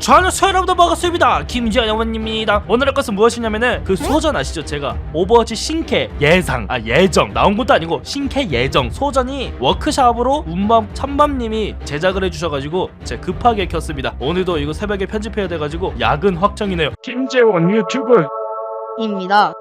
저는 여러분들 반갑습니다. 김지현 영원입니다. 오늘 할 것은 무엇이냐면은 그 소전 아시죠? 제가 오버워치 신캐 예상 아 예정. 나온 것도 아니고 신캐 예정. 소전이 워크샵으로 운밤 찬밤님이 제작을 해주셔가지고 제가 급하게 켰습니다. 오늘도 이거 새벽에 편집해야 돼가지고 야근 확정이네요. 김재원 유튜브. 입니다.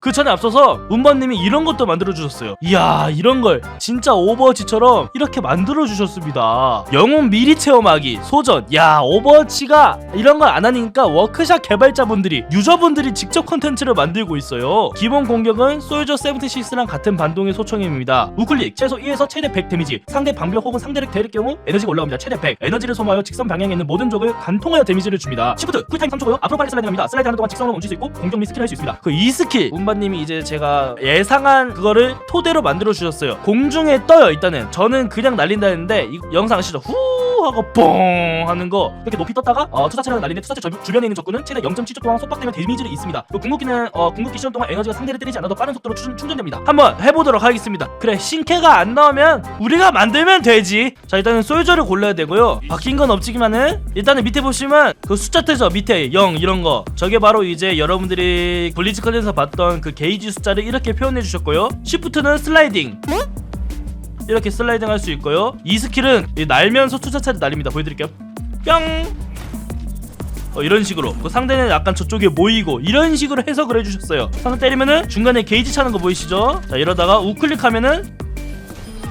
그 전에 앞서서 운반님이 이런 것도 만들어 주셨어요. 이야 이런 걸 진짜 오버워치처럼 이렇게 만들어 주셨습니다. 영웅 미리 체험하기 소전. 야 오버워치가 이런 걸 안 하니까 워크샵 개발자분들이 유저분들이 직접 컨텐츠를 만들고 있어요. 기본 공격은 솔저 76랑 같은 반동의 소총입니다. 우클릭 최소 1에서 최대 100 데미지. 상대 방벽 혹은 상대를 때릴 경우 에너지가 올라갑니다. 최대 100. 에너지를 소모하여 직선 방향에 있는 모든 적을 간통하여 데미지를 줍니다. 시프트 쿨타임 3초고요. 앞으로 빨리 슬라이딩합니다. 슬라이드하는 동안 직선으로 멈출 수 있고 공격 및 스킬 할수 있습니다. 그 이 스킬 운반님이 이제 제가 예상한 그거를 토대로 만들어 주셨어요. 공중에 떠요 일단은. 저는 그냥 날린다 했는데 이 영상 아시죠? 후 하고 뽕 하는 거 이렇게 높이 떴다가 어, 투사체를 날리는 투사체 주- 주변에 있는 적군은 최대 0.7초 동안 속박되면 데미지를 입습니다. 그 궁극기는 어, 궁극기 시간 동안 에너지가 상대를 때리지 않아도 빠른 속도로 충, 충전됩니다. 한번 해보도록 하겠습니다. 그래 신캐가 안 나오면 우리가 만들면 되지. 자 일단은 솔저를 골라야 되고요. 바뀐 건 없지만은 일단은 밑에 보시면 그 숫자 뜨죠 밑에 0 이런 거 저게 바로 이제 여러분들이 블리즈컨에서 봤던 그 게이지 숫자를 이렇게 표현해 주셨고요. 시프트는 슬라이딩. 이렇게 슬라이딩 할 수 있고요. 이 스킬은 이 날면서 투자차를 날립니다. 보여드릴게요. 뿅. 어, 이런 식으로 그 상대는 약간 저쪽에 모이고 이런 식으로 해석을 해주셨어요. 상대 때리면은 중간에 게이지 차는 거 보이시죠? 자 이러다가 우클릭하면은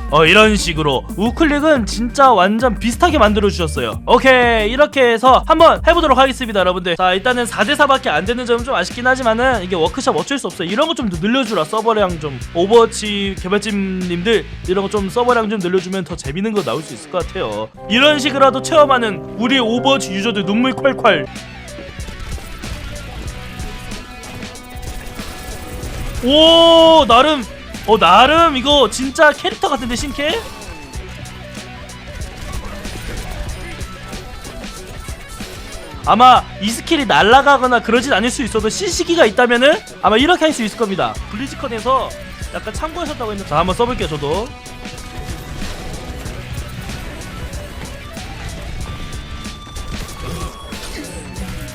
어 이런 식으로. 우클릭은 진짜 완전 비슷하게 만들어 주셨어요. 오케이 이렇게 해서 한번 해보도록 하겠습니다 여러분들. 자 일단은 4대4밖에 안 되는 점은 좀 아쉽긴 하지만은 이게 워크샵 어쩔 수 없어요. 이런 거 좀 늘려주라. 서버량 좀. 오버워치 개발진님들 이런 거 좀 서버량 좀 늘려주면 더 재밌는 거 나올 수 있을 것 같아요. 이런 식으로라도 체험하는 우리 오버워치 유저들 눈물 콸콸. 오 나름 어 나름 이거 진짜 캐릭터 같은데 신캐? 아마 이 스킬이 날아가거나 그러진 않을 수 있어도 시시기가 있다면은 아마 이렇게 할 수 있을 겁니다. 블리즈컨에서 약간 참고하셨다고 했는데. 자 한번 써볼게요 저도.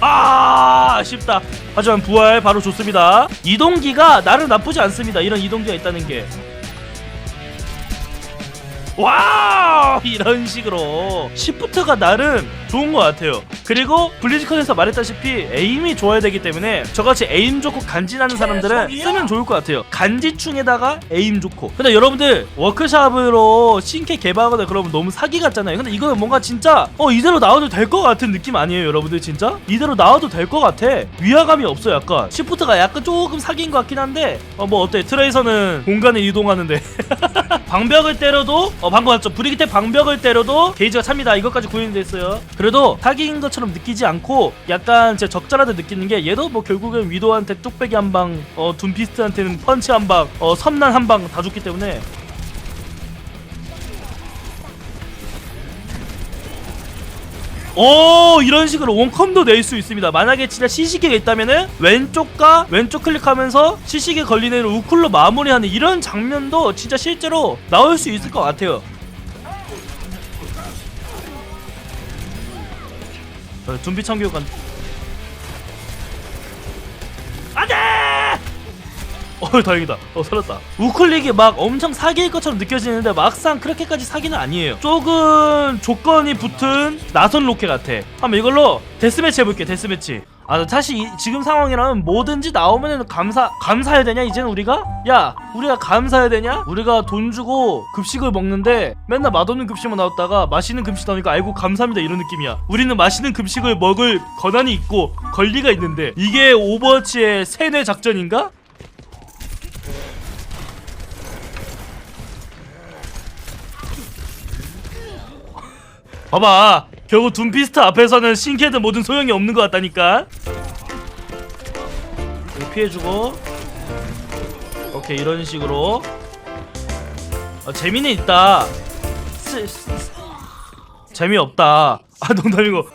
아 아쉽다 하지만 부활 바로 좋습니다. 이동기가 나름 나쁘지 않습니다. 이런 이동기가 있다는 게 와 이런 식으로 시프트가 나름 좋은 것 같아요. 그리고 블리즈컨에서 말했다시피 에임이 좋아야 되기 때문에 저같이 에임 좋고 간지나는 사람들은 쓰면 좋을 것 같아요. 간지충에다가 에임 좋고. 근데 여러분들 워크샵으로 신캐 개발하거나 그러면 너무 사기 같잖아요. 근데 이거는 뭔가 진짜 어 이대로 나와도 될 것 같은 느낌 아니에요 여러분들 진짜? 이대로 나와도 될 것 같아. 위화감이 없어 약간. 시프트가 약간 조금 사기인 것 같긴 한데 어 뭐 어때? 트레이서는 공간을 이동하는데 방벽을 때려도 어 방금 봤죠? 브리기테 방벽을 때려도 게이지가 찹니다. 이것까지 구현이 됐어요. 그래도 사기인 것처럼 느끼지 않고 약간 제 적절하게 느끼는 게 얘도 뭐 결국엔 위도한테 뚝배기 한방 어 둠피스트한테는 펀치 한방 어 섬난 한 방다 줬기 때문에 오 이런 식으로 원컴도 낼 수 있습니다. 만약에 진짜 시시계가 있다면은 왼쪽과 왼쪽 클릭하면서 시시계 걸리는 애를 우클로 마무리하는 이런 장면도 진짜 실제로 나올 수 있을 것 같아요. 어, 둠비 청교관 어 다행이다. 어 살았다. 우클릭이 막 엄청 사기일 것처럼 느껴지는데 막상 그렇게까지 사기는 아니에요. 조금 조건이 붙은 나선 로켓 같아. 한번 이걸로 데스매치 해볼게 데스매치. 아 사실 이- 지금 상황이라면 뭐든지 나오면은 감사 감사해야 되냐 이제는 우리가? 야 우리가 감사해야 되냐? 우리가 돈 주고 급식을 먹는데 맨날 맛없는 급식만 나왔다가 맛있는 급식 나오니까 아이고 감사합니다 이런 느낌이야. 우리는 맛있는 급식을 먹을 권한이 있고 권리가 있는데 이게 오버워치의 세뇌 작전인가? 봐봐. 결국 둠피스트 앞에서는 신캐드 모든 소용이 없는 것 같다니까. 피해주고. 오케이 이런 식으로. 어, 재미는 있다. 재미없다. 아 농담이고.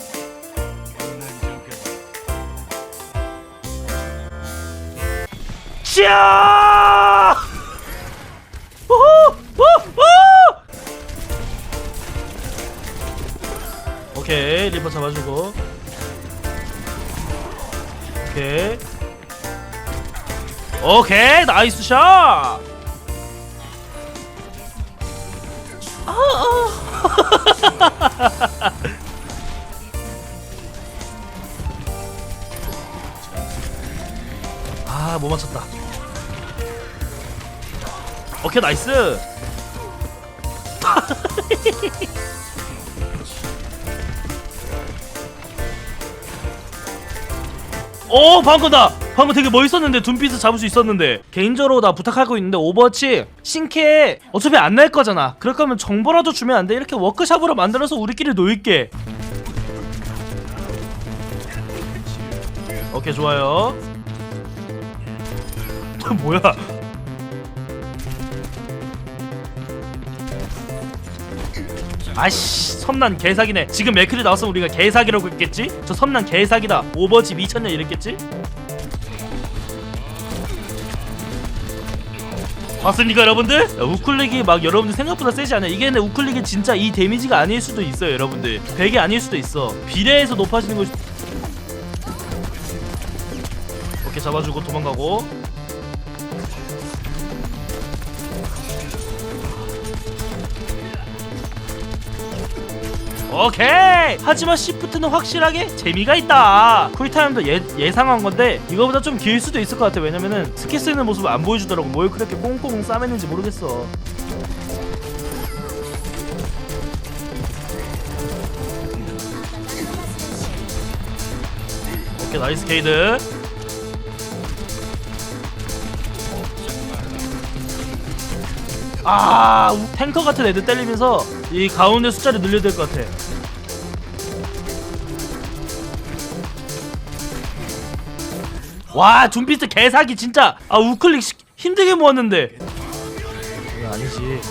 샤 오케이 리퍼 잡아주고 오케이 오케이 나이스 샷 아, 못 맞췄다. 오케이, 나이스. 오, 방금다. 방금 되게 멋있었는데 둠피스 잡을 수 있었는데. 개인적으로 나 부탁하고 있는데 오버워치 신캐 어차피 안 날 거잖아. 그럴 거면 정보라도 주면 안 돼? 이렇게 워크샵으로 만들어서 우리끼리 놀게. 오케이 좋아요. 뭐야 아씨 섬난 개사기네 지금 맥클이 나왔으면 우리가 개사기라고 했겠지? 저 섬난 개사기다 오버워치 미쳤냐 이랬겠지? 봤습니까 여러분들? 야, 우클릭이 막 여러분들 생각보다 세지 않아요 이게 근데 우클릭이 진짜 이 데미지가 아닐 수도 있어요 여러분들 100이 아닐 수도 있어 비례해서 높아지는 것이 오케이 잡아주고 도망가고 오케이. 하지만 시프트는 확실하게 재미가 있다. 쿨타임도 예, 예상한 건데 이거보다 좀 길 수도 있을 것 같아. 왜냐면은 스킬 쓰는 모습을 안 보여주더라고. 뭘 그렇게 꽁꽁 싸맸는지 모르겠어. 오케이 나이스 케이드 아 우- 탱커 같은 애들 때리면서 이 가운데 숫자를 늘려야 될 것 같아. 와 둠피스트 개사기 진짜. 아 우클릭 시- 힘들게 모았는데. 이거 아니지.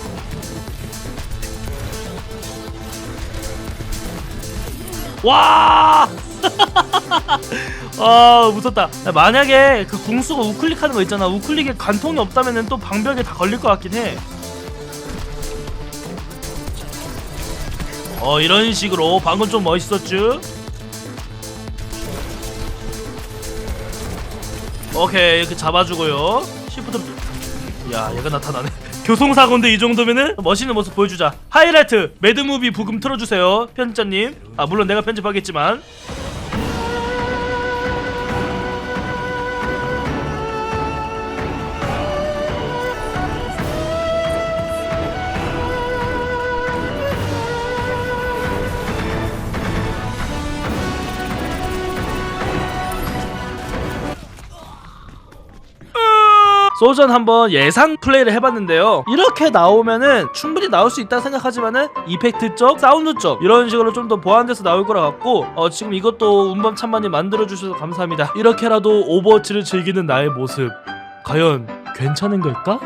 와! 아 무섭다. 야, 만약에 그 궁수가 우클릭하는 거 있잖아. 우클릭에 관통이 없다면 또 방벽에 다 걸릴 것 같긴 해 어 이런 식으로 방금 좀 멋있었쥬 오케이 이렇게 잡아주고요. 시프트. 야 얘가 나타나네. 교통사고인데 이 정도면은 멋있는 모습 보여주자. 하이라이트 매드무비 부금 틀어주세요. 편집자님. 아 물론 내가 편집하겠지만 소전 한번 예상 플레이를 해봤는데요 이렇게 나오면은 충분히 나올 수 있다 생각하지만은 이펙트 쪽 사운드 쪽 이런 식으로 좀 더 보완돼서 나올 거라 같고 어, 지금 이것도 운밤 참만이 만들어주셔서 감사합니다 이렇게라도 오버워치를 즐기는 나의 모습 과연 괜찮은 걸까?